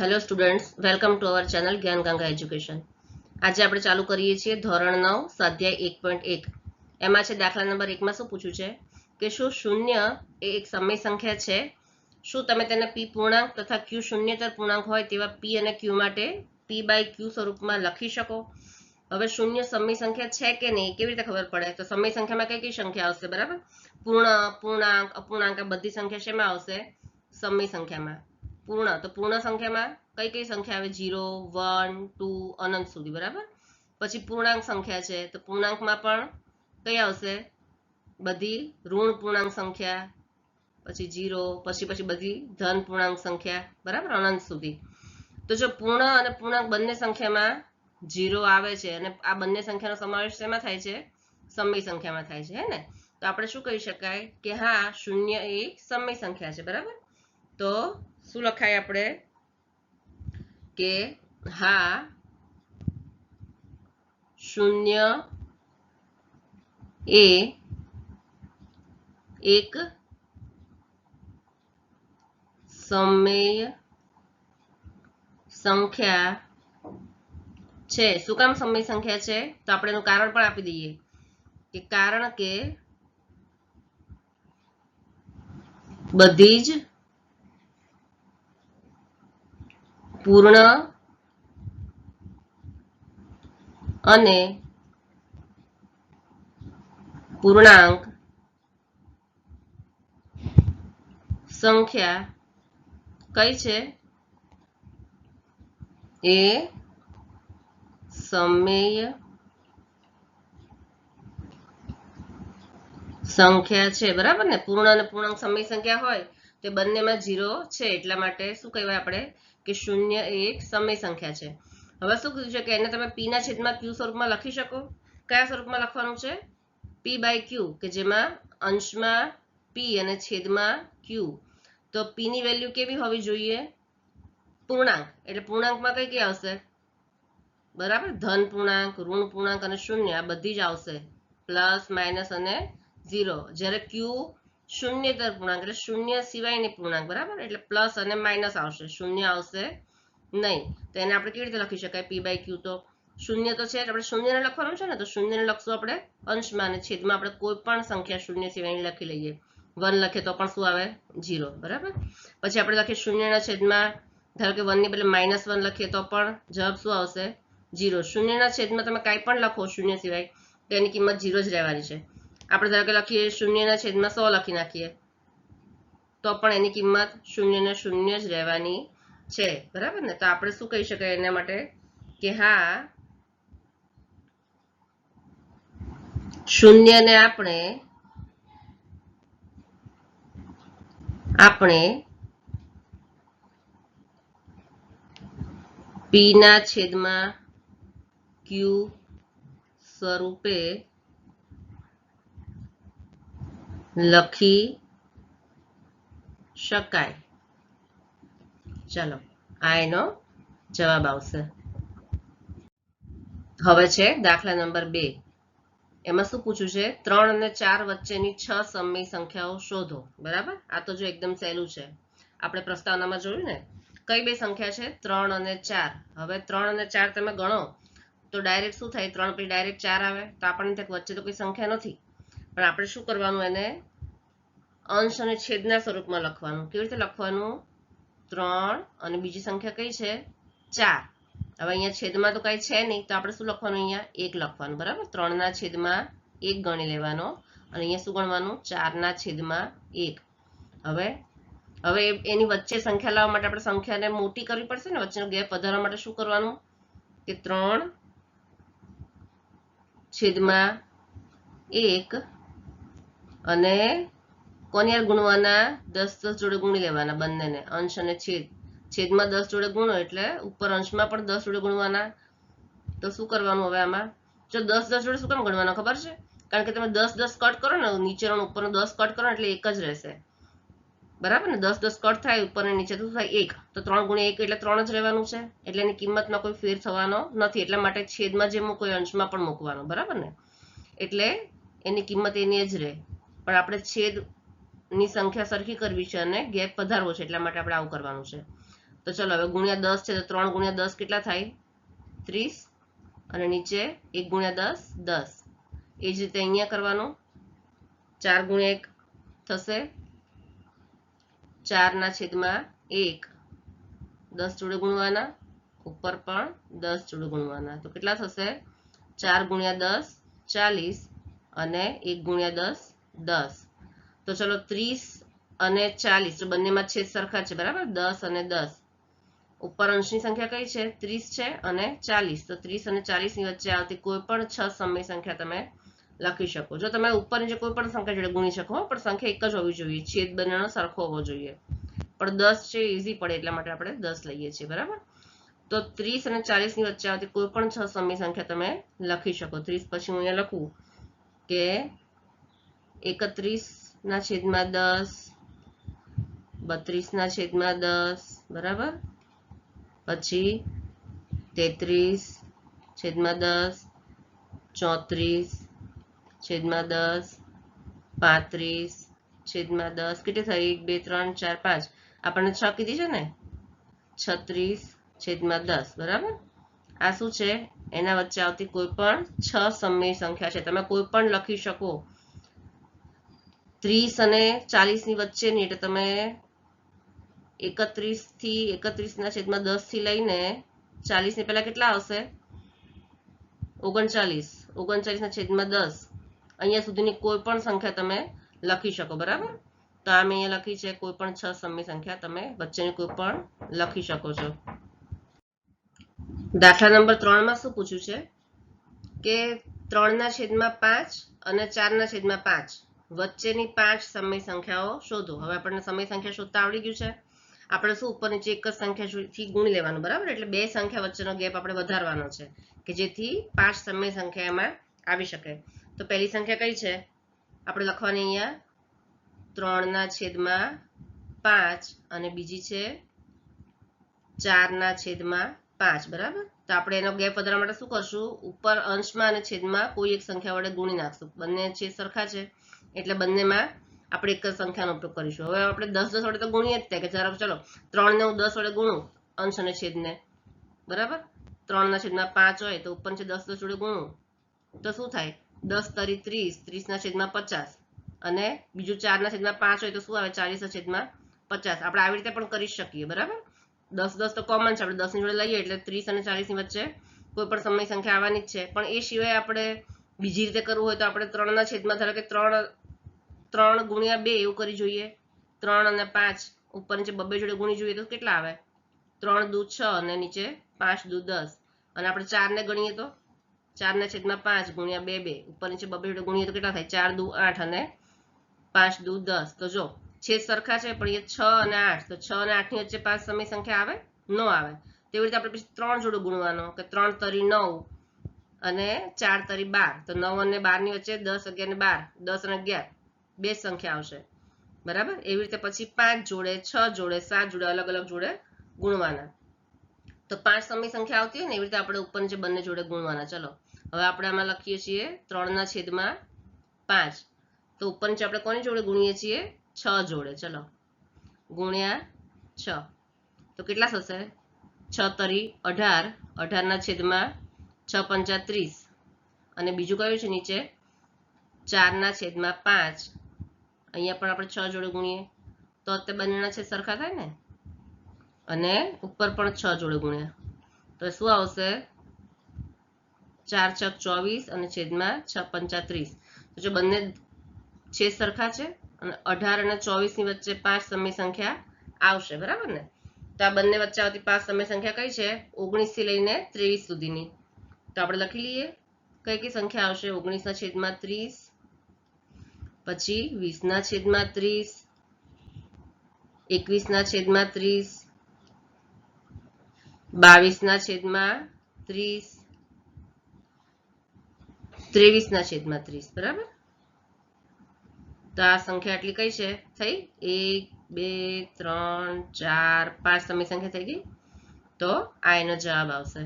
Hello students welcome to our channel Gyan Ganga education આજે આપણે ચાલુ કરીએ છીએ ધોરણ નવ, સ્વાધ્યાય એક પોઈન્ટ એક. એમાં છે દાખલા નંબર એકમાં શું પૂછ્યું છે? કે શું શૂન્ય એ એક સમય સંખ્યા છે? શું તમે તેને પી પૂર્ણાંક તથા ક્યુ શૂન્યતર પૂર્ણાંક હોય તેવા પી અને ક્યુ માટે પી બાય ક્યુ સ્વરૂપમાં લખી શકો? હવે શૂન્ય સમય સંખ્યા છે કે નહીં? કેવી રીતે ખબર પડે? તો સમય સંખ્યામાં કઈ કઈ સંખ્યા આવશે? બરાબર? પૂર્ણ, પૂર્ણાંક, અપૂર્ણાંક આ બધી સંખ્યા શેમાં આવશે? સમય સંખ્યામાં. પૂર્ણ. તો પૂર્ણ સંખ્યામાં કઈ કઈ સંખ્યા આવે? જીરો વન, ટુ, અનંત સુધી, બરાબર? પછી પૂર્ણાંક સંખ્યા છે. તો પૂર્ણાંકમાં પણ કઈ આવશે? બધી ઋણ પૂર્ણાંક સંખ્યા, પછી જીરો પછી પછી બધી ધન પૂર્ણાંક સંખ્યા, બરાબર? અનંત સુધી. તો જો પૂર્ણ અને પૂર્ણાંક બંને સંખ્યામાં જીરો આવે છે અને આ બંને સંખ્યાનો સમાવેશ શેમાં થાય છે? સમય સંખ્યામાં થાય છે, હે ને? તો આપણે શું કહી શકાય કે હા, શૂન્ય એ સમય સંખ્યા છે, બરાબર? તો શું લખાય આપણે? કે હા શૂન્ય એ એક સમય સંખ્યા છે. શું કામ સમય સંખ્યા છે? તો આપણે એનું કારણ પણ આપી દઈએ. કે કારણ કે બધી જ પૂર્ણ અને પૂર્ણાંક સંખ્યા કઈ છે? એ સમય સંખ્યા છે, બરાબર ને? પૂર્ણ અને પૂર્ણાંક સમય સંખ્યા હોય તે બંનેમાં જીરો છે, એટલા માટે શું કહેવાય આપણે? કે શૂન્ય એ એક સમય સંખ્યા છે. હવે શું કીધું છે કે એને તમે પી ના છેદમાં ક્યુ સ્વરૂપમાં લખી શકો? કયા સ્વરૂપમાં લખવાનું છે? પી બાય ક્યુ કે જેમાં અંશમાં પી અને છેદમાં ક્યુ તો પી ની વેલ્યુ કેવી હોવી જોઈએ? પૂર્ણાંક. એટલે પૂર્ણાંકમાં કઈ કઈ આવશે? બરાબર? ધન પૂર્ણાંક, ઋણ પૂર્ણાંક અને શૂન્ય આ બધી જ આવશે. પ્લસ, માઇનસ અને ઝીરો. જ્યારે ક્યુ શૂન્યતર પૂર્ણાંક, એટલે શૂન્ય સિવાયની પૂર્ણાંક, બરાબર? એટલે પ્લસ અને માઇનસ આવશે. શૂન્ય આવશે નહીં. તો એને આપણે કેવી રીતે લખી શકાય? પી બાય ક્યુ તો શૂન્ય તો છે આપણે શૂન્યને લખવાનું છે ને, તો શૂન્યને લખશું આપણે અંશમાં અને છેદમાં. આપણે કોઈ પણ સંખ્યા શૂન્ય સિવાયની લખી લઈએ. વન લખે તો પણ શું આવે? જીરો બરાબર? પછી આપણે લખીએ શૂન્યના છેદમાં. ધારો કે વનની બદલે માઇનસ વન લખીએ તો પણ જવાબ શું આવશે? જીરો શૂન્યના છેદમાં તમે કાંઈ પણ લખો શૂન્ય સિવાય, તો એની કિંમત જીરો જ રહેવાની છે. આપણે ધારો કે લખીએ શૂન્યના છેદમાં સો લખી નાખીએ, તો પણ એની કિંમત શૂન્ય ને શૂન્ય જ રહેવાની છે. બરાબર ને? તો આપણે શું કહી શકાય એના માટે? કે હા શૂન્યને આપણે આપણે પીના છેદમાં ક્યુ સ્વરૂપે લખી શકાય. ચાલો, આ એનો જવાબ આવશે. હવે છે દાખલા નંબર બે. એમાં શું પૂછ્યું છે? ત્રણ અને ચાર વચ્ચેની છ સમય સંખ્યાઓ શોધો. બરાબર? આ તો જો એકદમ સહેલું છે. આપણે પ્રસ્તાવનામાં જોયું ને, કઈ બે સંખ્યા છે? ત્રણ અને ચાર. હવે ત્રણ અને ચાર તમે ગણો. તો ડાયરેક્ટ શું થાય? ત્રણ પછી ડાયરેક્ટ ચાર આવે. તો આપણને વચ્ચે તો કોઈ સંખ્યા નથી. પણ આપણે શું કરવાનું એને? અંશ અને છેદના સ્વરૂપમાં લખવાનું. કેવી રીતે લખવાનું? ત્રણ અને બીજી સંખ્યા કઈ છે? ચાર. હવે અહીંયા છેદમાં તો કઈ છે નહીં, તો આપણે શું લખવાનું અહીંયા? એક લખવાનું, બરાબર? ત્રણના છેદમાં એક ગણી લેવાનો. અને અહીંયા શું ગણવાનું? ચારના છેદમાં એક. હવે હવે એની વચ્ચે સંખ્યા લાવવા માટે આપણે સંખ્યાને મોટી કરવી પડશે ને? વચ્ચેનો ગેપ વધારવા માટે શું કરવાનું? કે ત્રણ છેદમાં એક અને કોની ગુણવાના દસ દસ જોડે ગુણી લેવાના બંનેને. અંશ અને છેદ. છેદમાં દસ જોડે ગુણો એટલે ઉપર અંશમાં પણ દસ જોડે ગુણવાના. તો શું કરવાનું હવે આમાં? જો દસ દસ જોડે શું કામ ગણવાનો ખબર છે? કારણ કે તમે દસ દસ કટ કરો ને નીચેનો ઉપરનો દસ કટ કરો એટલે એક જ રહેશે. બરાબર ને? દસ દસ કટ થાય, ઉપર નીચે તો થાય એક. તો ત્રણ ગુણ્યા એક એટલે ત્રણ જ રહેવાનું છે. એટલે એની કિંમતમાં કોઈ ફેર થવાનો નથી. એટલા માટે છેદમાં જે મૂકો અંશમાં પણ મૂકવાનો. બરાબર ને? એટલે એની કિંમત એની જ રહે. પણ આપણે છેદની સંખ્યા સરખી કરવી છે અને ગેપ વધારવો છે, એટલા માટે આપણે આવું કરવાનું છે. તો ચલો, હવે ગુણ્યા દસ છે, તો ત્રણ ગુણ્યા દસ કેટલા થાય? ત્રીસ. અને નીચે એક ગુણ્યા દસ દસ. એ જ રીતે અહીંયા કરવાનું. ચાર ગુણ્યા એક થશે. ચારના છેદમાં એક. દસ જોડે ગુણવાના. ઉપર પણ દસ જોડે ગુણવાના. તો કેટલા થશે? ચાર ગુણ્યા દસ, ચાલીસ. અને એક ગુણ્યા દસ દસ. તો ચલો ત્રીસ અને ચાલીસ. તો બંનેમાં છેદ સરખા છે, બરાબર? દસ અને દસ. ઉપર અંશની સંખ્યા કઈ છે? ત્રીસ છે અને ચાલીસ. તો ત્રીસ અને ચાલીસની વચ્ચે આવતી કોઈ પણ છ સમય સંખ્યા તમે લખી શકો. જો તમે ઉપર નીચે કોઈ પણ સંખ્યા જોડે ગુણી શકો, પણ સંખ્યા એક જ હોવી જોઈએ. છેદ બંનેનો સરખો હોવો જોઈએ. પણ દસ છે ઇઝી પડે, એટલા માટે આપણે દસ લઈએ છીએ, બરાબર? તો ત્રીસ અને ચાલીસની વચ્ચે આવતી કોઈ પણ છ સમય સંખ્યા તમે લખી શકો. ત્રીસ પછી હું અહીંયા લખું કે એકત્રીસ ના છેદમાં દસ બત્રીસ ના છેદમાં દસ, બરાબર? પછી તેત્રીસ છેદમાં દસ, ચોત્રીસ છેદમાં દસ, પાંત્રીસ છેદમાં દસ, કેટલી થઈ? એક, બે, ત્રણ, ચાર, પાંચ. આપણને છ કીધી છે ને? છત્રીસ છેદમાં દસ, બરાબર? આ શું છે? એના વચ્ચે આવતી કોઈ પણ છ સમય સંખ્યા છે. તમે કોઈ પણ લખી શકો. ત્રીસ અને ચાલીસની વચ્ચેની, એટલે તમે એકત્રીસથી એકત્રીસ ના છેદમાં દસથી લઈને ચાલીસની પહેલા કેટલા આવશે? ઓગણચાલીસ. ઓગણચાલીસ ના છેદમાં દસ. અહીંયા સુધીની કોઈ પણ સંખ્યા તમે લખી શકો, બરાબર? તો આ મેં અહીંયા લખી છે, કોઈ પણ છ સમય સંખ્યા તમે વચ્ચેની કોઈ પણ લખી શકો છો. દાખલા નંબર ત્રણમાં શું પૂછ્યું છે? કે ત્રણના છેદમાં પાંચ અને ચારના છેદમાં પાંચ. વચ્ચેની પાંચ સમય સંખ્યાઓ શોધો. હવે આપણને સમય સંખ્યા શોધતા આવડી ગયું છે. આપણે શું ઉપર નીચે એક જ સંખ્યાથી ગુણી લેવાનું, બરાબર? એટલે બે સંખ્યા વચ્ચેનો ગેપ આપણે વધારવાનો છે, કે જેથી પાંચ સમય સંખ્યા એમાં આવી શકે. તો પહેલી સંખ્યા કઈ છે? આપણે લખવાની અહીંયા ત્રણના છેદમાં પાંચ અને બીજી છે ચારના છેદમાં પાંચ, બરાબર? તો આપણે એનો ગેપ વધારવા માટે શું કરશું? ઉપર અંશમાં અને છેદમાં કોઈ એક સંખ્યા વડે ગુણી નાખશું. બંને છેદ સરખા છે. એટલે બંનેમાં આપણે એક જ સંખ્યાનો ઉપયોગ કરીશું. હવે આપણે દસ દસ વડે તો ગુણીએ જ તે કે જરાક ચલો, ત્રણ ને હું દસ વડે ગુણું, અંશ અને છેદને બરાબર? ત્રણના છેદમાં પાંચ હોય તો ઉપર છે દસ દસ વડે ગુણું. તો શું થાય? દસ તરી ત્રીસ ત્રીસના છેદમાં પચાસ. અને બીજું ચારના છેદમાં પાંચ હોય તો શું આવે? ચાલીસના છેદમાં પચાસ. આપણે આવી રીતે પણ કરી શકીએ, બરાબર? દસ દસ તો કોમન છે, આપણે દસની જોડે લઈએ એટલે ત્રીસ અને ચાલીસની વચ્ચે કોઈ પણ સમય સંખ્યા આવવાની જ છે. પણ એ સિવાય આપણે બીજી રીતે કરવું હોય તો આપણે ત્રણના છેદમાં ધારો કે ત્રણ ત્રણ ગુણ્યા બે એવું કરી જોઈએ. ત્રણ અને પાંચ ઉપર નીચે બબ્બે જોડે ગુણી જોઈએ તો કેટલા આવે? ત્રણ દૂ છ અને નીચે પાંચ દુ દસ. અને આપણે ચારને ગણીએ તો? ચારના છેદમાં પાંચ ગુણ્યા બે બે. ઉપર નીચે બબ્બે જોડે ગુણીએ તો કેટલા થાય? ચાર દૂ આઠ અને પાંચ દૂ દસ. તો જો, છેદ સરખા છે પણ એ છ અને આઠ. તો છ અને આઠની વચ્ચે પાંચ સમય સંખ્યા આવે? ન આવે. તેવી રીતે આપણે પછી ત્રણ જોડે ગુણવાનો કે ત્રણ તરી નવ અને ચાર તરી બાર. તો નવ અને બારની વચ્ચે દસ અગિયાર ને બાર. દસ અને અગિયાર. બે સંખ્યા આવશે બરાબર? એવી રીતે પછી પાંચ જોડે છ જોડે સાત જોડે અલગ અલગ જોડે ગુણવાના. તો પાંચ સમય સંખ્યા આવતી હોય ને, એવી રીતે આપણે ઉપર જે બંને જોડે ગુણવાના. ચલો, હવે આપણે આમાં લખીએ છીએ ત્રણના છેદમાં પાંચ. તો ઉપર નીચે આપણે કોની જોડે ગુણીએ છીએ? છ જોડે. ચલો, ગુણ્યા છ. તો કેટલા થશે? છ તરી અઢાર. અઢારના છેદમાં છ પંચા ત્રીસ. અને બીજું કયું છે નીચે? ચારના છેદમાં પાંચ. અહીંયા પણ આપણે છ જોડે ગુણીએ. તો તે બંનેના છેદ સરખા થાય ને? અને ઉપર પણ છ જોડે ગુણ્યા તો શું આવશે? ચાર છક ચોવીસ અને છેદમાં છ પંચા ત્રીસ તો જો બંને છેદ સરખા છે અને અઢાર અને ચોવીસની વચ્ચે પાંચ સમય સંખ્યા આવશે, બરાબર ને? તો આ બંને વચ્ચે આવતી પાંચ સમય સંખ્યા કઈ છે? ઓગણીસથી લઈને ત્રેવીસ સુધીની. તો આપણે લખી લઈએ. કઈ કઈ સંખ્યા આવશે? ઓગણીસના છેદમાં ત્રીસ પછી વીસના છેદમાં ત્રીસ, એકવીસના છેદમાં ત્રીસ, બાવીસના છેદમાં ત્રીસ, ત્રેવીસના છેદમાં ત્રીસ, બરાબર? તો આ સંખ્યા આટલી કઈ છે? થઈ? એક, બે, ત્રણ, ચાર, પાંચ તમે સંખ્યા થઈ ગઈ? તો આ એનો જવાબ આવશે.